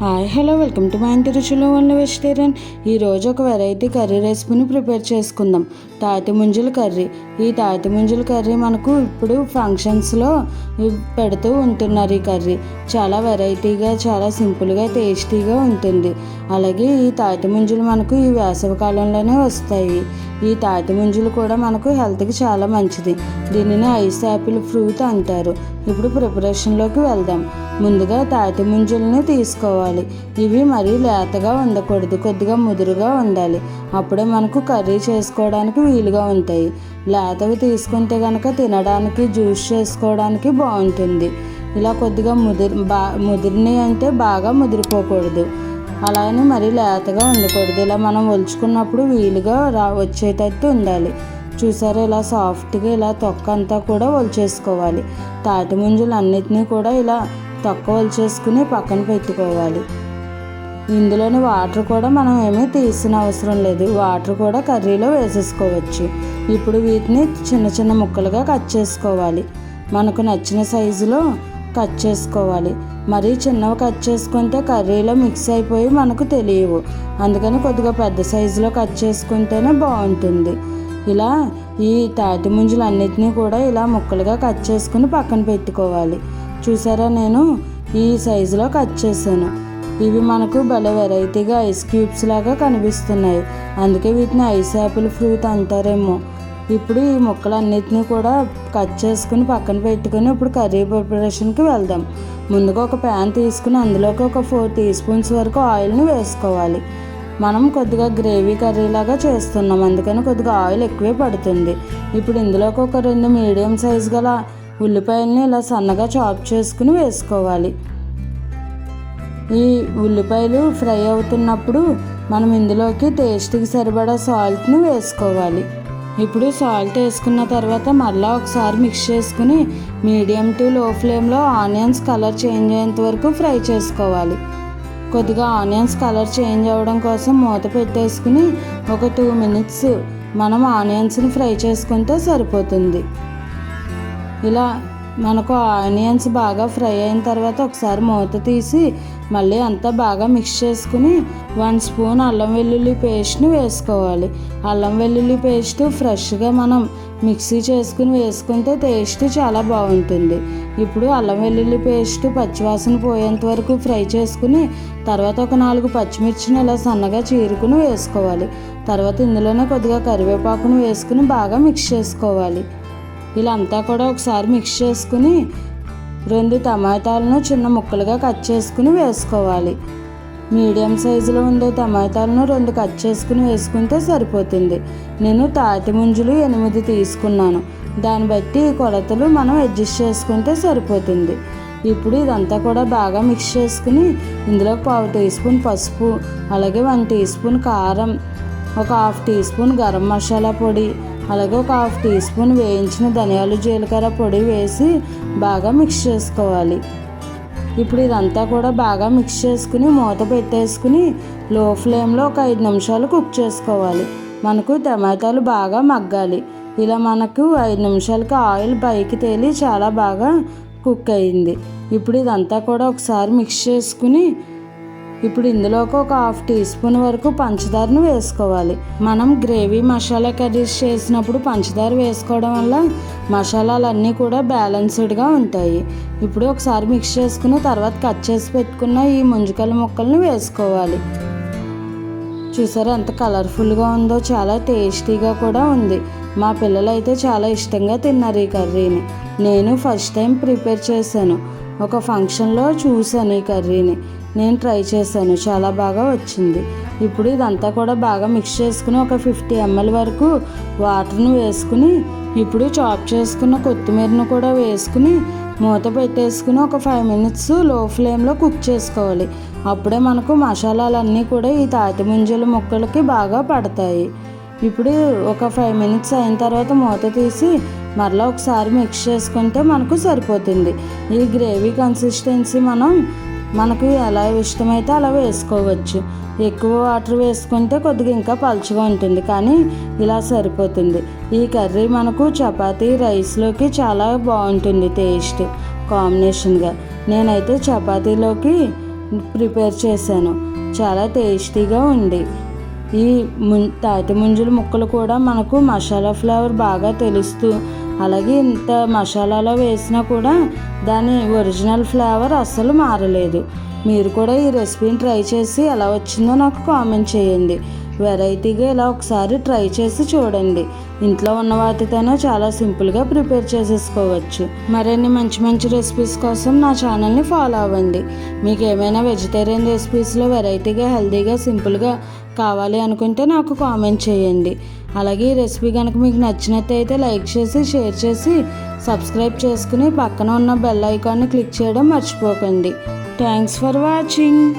Hi hello welcome to మా ఇంటి రుచిలో ఉన్న వెజిటేరియన్ ఈరోజు ఒక వెరైటీ కర్రీ రెసిపీని ప్రిపేర్ చేసుకుందాం. తాటి ముంజుల కర్రీ ఈ తాటి ముంజుల కర్రీ మనకు ఇప్పుడు ఫంక్షన్స్లో పెడుతూ ఉంటున్నారు ఈ కర్రీ చాలా వెరైటీగా చాలా సింపుల్గా టేస్టీగా ఉంటుంది. అలాగే ఈ తాటి ముంజులు మనకు ఈ వేసవి కాలంలోనే వస్తాయి. ఈ తాటి ముంజులు కూడా మనకు హెల్త్కి చాలా మంచిది. దీనిని ఐస్ యాపిల్ ఫ్రూట్ అంటారు. ఇప్పుడు ప్రిపరేషన్లోకి వెళ్దాం. ముందుగా తాటి ముంజుల్ని తీసుకోవాలి. ఇవి మరీ లేతగా ఉండకూడదు కొద్దిగా ముదురుగా ఉండాలి. అప్పుడే మనకు కర్రీ చేసుకోవడానికి వీలుగా ఉంటాయి. లేతవి తీసుకుంటే కనుక తినడానికి జ్యూస్ చేసుకోవడానికి బాగుంటుంది. ఇలా కొద్దిగా ముదిరి బా ముదిరిని అంటే బాగా ముదిరిపోకూడదు. అలానే మరీ లేతగా ఉండకూడదు. ఇలా మనం ఒలుచుకున్నప్పుడు వీలుగా రా వచ్చేటట్టు ఉండాలి. చూసారా ఇలా సాఫ్ట్గా ఇలా తొక్క అంతా కూడా ఒలిచేసుకోవాలి. తాటి ముంజులు అన్నిటినీ కూడా ఇలా తక్కువ చేసుకుని పక్కన పెట్టుకోవాలి. ఇందులోని వాటర్ కూడా మనం ఏమీ తీసిన అవసరం లేదు. వాటర్ కూడా కర్రీలో వేసేసుకోవచ్చు. ఇప్పుడు వీటిని చిన్న చిన్న ముక్కలుగా కట్ చేసుకోవాలి. మనకు నచ్చిన సైజులో కట్ చేసుకోవాలి. మరీ చిన్నవి కట్ చేసుకుంటే కర్రీలో మిక్స్ అయిపోయి మనకు తెలియవు. అందుకని కొద్దిగా పెద్ద సైజులో కట్ చేసుకుంటేనే బాగుంటుంది. ఇలా ఈ తాటి ముంజులు అన్నిటినీ కూడా ఇలా ముక్కలుగా కట్ చేసుకుని పక్కన పెట్టుకోవాలి. చూసారా నేను? ఈ సైజులో కట్ చేశాను. ఇవి మనకు భలే వెరైటీగా ఐస్ క్యూబ్స్ లాగా కనిపిస్తున్నాయి. అందుకే వీటిని ఐస్ యాపిల్ ఫ్రూట్ అంటారేమో. ఇప్పుడు ఈ ముక్కలన్నిటినీ కూడా కట్ చేసుకుని పక్కన పెట్టుకుని ఇప్పుడు కర్రీ ప్రిపరేషన్కి వెళ్దాం. ముందుగా ఒక ప్యాన్ తీసుకుని అందులోకి ఒక ఫోర్ టీ స్పూన్స్ వరకు ఆయిల్ని వేసుకోవాలి. మనం కొద్దిగా గ్రేవీ కర్రీ లాగా చేస్తున్నాం. అందుకని కొద్దిగా ఆయిల్ ఎక్కువే పడుతుంది. ఇప్పుడు ఇందులోకి ఒక రెండు మీడియం సైజు గల ఉల్లిపాయల్ని ఇలా సన్నగా చాప్ చేసుకుని వేసుకోవాలి. ఈ ఉల్లిపాయలు ఫ్రై అవుతున్నప్పుడు మనం ఇందులోకి టేస్ట్కి సరిపడా సాల్ట్ని వేసుకోవాలి. ఇప్పుడు సాల్ట్ వేసుకున్న తర్వాత మళ్ళీ ఒకసారి మిక్స్ చేసుకుని మీడియం టు లో ఫ్లేమ్లో ఆనియన్స్ కలర్ చేంజ్ అయ్యేంత వరకు ఫ్రై చేసుకోవాలి. కొద్దిగా ఆనియన్స్ కలర్ చేంజ్ అవ్వడం కోసం మూత పెట్టేసుకుని ఒక టూ మినిట్స్ మనం ఆనియన్స్ని ఫ్రై చేసుకుంటే సరిపోతుంది. ఇలా మనకు ఆనియన్స్ బాగా ఫ్రై అయిన తర్వాత ఒకసారి మూత తీసి మళ్ళీ అంతా బాగా మిక్స్ చేసుకుని వన్ స్పూన్ అల్లం వెల్లుల్లి పేస్ట్ని వేసుకోవాలి. అల్లం వెల్లుల్లి పేస్ట్ ఫ్రెష్గా మనం మిక్సీ చేసుకుని వేసుకుంటే టేస్ట్ చాలా బాగుంటుంది. ఇప్పుడు అల్లం వెల్లుల్లి పేస్ట్ పచ్చివాసన పోయేంత వరకు ఫ్రై చేసుకుని తర్వాత ఒక నాలుగు పచ్చిమిర్చిని ఇలా సన్నగా చీరుకుని వేసుకోవాలి. తర్వాత ఇందులోనే కొద్దిగా కరివేపాకును వేసుకుని బాగా మిక్స్ చేసుకోవాలి. ఇలా అంతా కూడా ఒకసారి మిక్స్ చేసుకుని రెండు టమాటాలను చిన్న ముక్కలుగా కట్ చేసుకుని వేసుకోవాలి. మీడియం సైజులో ఉండే టమాటాలను రెండు కట్ చేసుకుని వేసుకుంటే సరిపోతుంది. నేను తాటి ముంజులు ఎనిమిది తీసుకున్నాను. దాన్ని బట్టి ఈ కొలతలు మనం అడ్జస్ట్ చేసుకుంటే సరిపోతుంది. ఇప్పుడు ఇదంతా కూడా బాగా మిక్స్ చేసుకుని ఇందులో పావు టీ స్పూన్ పసుపు అలాగే వన్ టీ స్పూన్ కారం ఒక half teaspoon garam masala పొడి అలాగే ఒక హాఫ్ టీ స్పూన్ వేయించిన ధనియాలు జీలకర్ర పొడి వేసి బాగా మిక్స్ చేసుకోవాలి. ఇప్పుడు ఇదంతా కూడా బాగా మిక్స్ చేసుకుని మూత పెట్టేసుకుని లో ఫ్లేమ్లో ఒక ఐదు నిమిషాలు కుక్ చేసుకోవాలి. మనకు టమాటాలు బాగా మగ్గాలి. ఇలా మనకు ఐదు నిమిషాలకి ఆయిల్ పైకి తేలి చాలా బాగా కుక్ అయింది. ఇప్పుడు ఇదంతా కూడా ఒకసారి మిక్స్ చేసుకుని ఇప్పుడు ఇందులోకి ఒక హాఫ్ టీ స్పూన్ వరకు పంచదారను వేసుకోవాలి. మనం గ్రేవీ మసాలా కర్రీస్ చేసినప్పుడు పంచదార వేసుకోవడం వల్ల మసాలాలన్నీ కూడా బ్యాలెన్స్డ్గా ఉంటాయి. ఇప్పుడు ఒకసారి మిక్స్ చేసుకుని తర్వాత కట్ చేసి పెట్టుకున్న ఈ ముంజుకల ముక్కలను వేసుకోవాలి. చూసారా ఎంత కలర్ఫుల్గా ఉందో చాలా టేస్టీగా కూడా ఉంది. మా పిల్లలు అయితే చాలా ఇష్టంగా తిన్నారు ఈ కర్రీని. నేను ఫస్ట్ టైం ప్రిపేర్ చేశాను. ఒక ఫంక్షన్లో చూశాను ఈ కర్రీని. నేను ట్రై చేశాను చాలా బాగా వచ్చింది. ఇప్పుడు ఇదంతా కూడా బాగా మిక్స్ చేసుకుని ఒక ఫిఫ్టీ ఎంఎల్ వరకు వాటర్ని వేసుకుని ఇప్పుడు చాప్ చేసుకున్న కొత్తిమీరను కూడా వేసుకుని మూత పెట్టేసుకుని ఒక ఫైవ్ మినిట్స్లో ఫ్లేమ్లో కుక్ చేసుకోవాలి. అప్పుడే మనకు మసాలాలన్నీ కూడా ఈ తాటి ముంజల ముక్కలకి బాగా పడతాయి. ఇప్పుడు ఒక ఫైవ్ మినిట్స్ అయిన తర్వాత మూత తీసి మరలా ఒకసారి మిక్స్ చేసుకుంటే మనకు సరిపోతుంది. ఈ గ్రేవీ కన్సిస్టెన్సీ మనం మనకు ఎలా ఇష్టమైతే అలా వేసుకోవచ్చు. ఎక్కువ వాటర్ వేసుకుంటే కొద్దిగా ఇంకా పలుచగా ఉంటుంది. కానీ ఇలా సరిపోతుంది. ఈ కర్రీ మనకు చపాతీ రైస్లోకి చాలా బాగుంటుంది టేస్ట్ కాంబినేషన్గా. నేనైతే చపాతీలోకి ప్రిపేర్ చేశాను. చాలా టేస్టీగా ఉంది. ఈ ము తాటి ముంజుల ముక్కలు కూడా మనకు మసాలా ఫ్లేవర్ బాగా తెలుస్తూ అలాగే ఇంత మసాలాలో వేసినా కూడా దాని ఒరిజినల్ ఫ్లేవర్ అస్సలు మారలేదు. మీరు కూడా ఈ రెసిపీని ట్రై చేసి ఎలా వచ్చిందో నాకు కామెంట్ చేయండి. వెరైటీగా ఇలా ఒకసారి ట్రై చేసి చూడండి. ఇంట్లో ఉన్న వాటితోనే చాలా సింపుల్గా ప్రిపేర్ చేసేసుకోవచ్చు. మరిన్ని మంచి మంచి రెసిపీస్ కోసం నా ఛానల్ని ఫాలో అవ్వండి. మీకు ఏమైనా వెజిటేరియన్ రెసిపీస్లో వెరైటీగా హెల్తీగా సింపుల్గా కావాలి అనుకుంటే నాకు కామెంట్ చేయండి. అలాగే ఈ రెసిపీ కనుక మీకు నచ్చినట్టయితే లైక్ చేసి షేర్ చేసి సబ్స్క్రైబ్ చేసుకుని పక్కన ఉన్న బెల్ ఐకాన్ని క్లిక్ చేయడం మర్చిపోకండి. Thanks for watching.